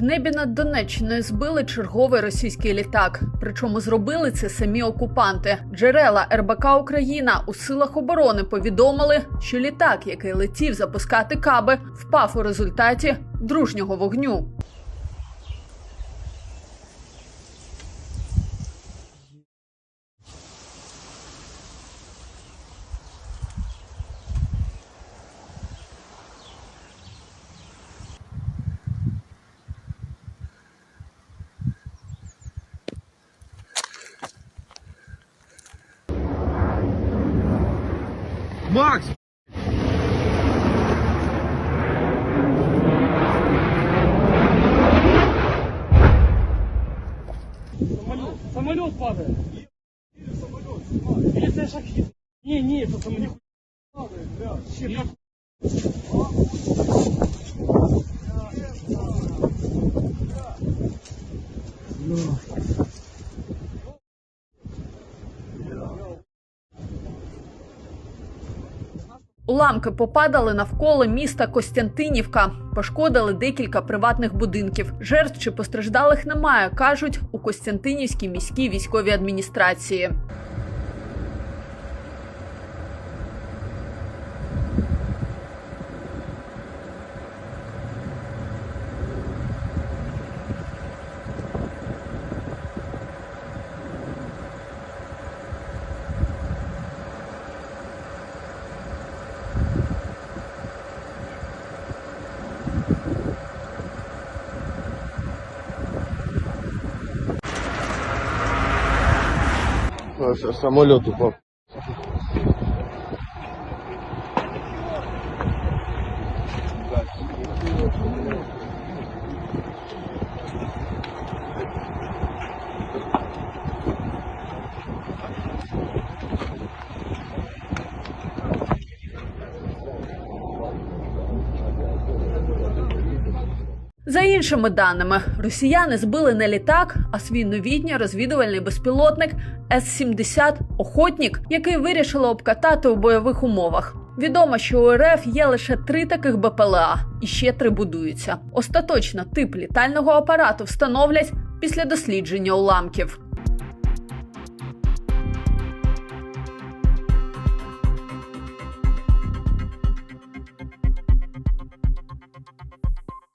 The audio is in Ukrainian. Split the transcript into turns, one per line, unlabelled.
В небі над Донеччиною збили черговий російський літак. Причому зробили це самі окупанти. Джерела РБК Україна у силах оборони повідомили, що літак, який летів запускати каби, впав у результаті дружнього вогню.
Макс!
Самолет, самолет падает. Или це шахід. Не, не, это самолет. Падает, бля. Ще как
Уламки попадали навколо міста Костянтинівка, пошкодили декілька приватних будинків. Жертв чи постраждалих немає, кажуть у Костянтинівській міській військовій адміністрації.
Самолет упал.
За іншими даними, росіяни збили не літак, а свій новітній розвідувальний безпілотник С-70 Охотнік, який вирішили обкатати у бойових умовах. Відомо, що у РФ є лише три таких БПЛА, і ще три будуються. Остаточно тип літального апарату встановлять після дослідження уламків.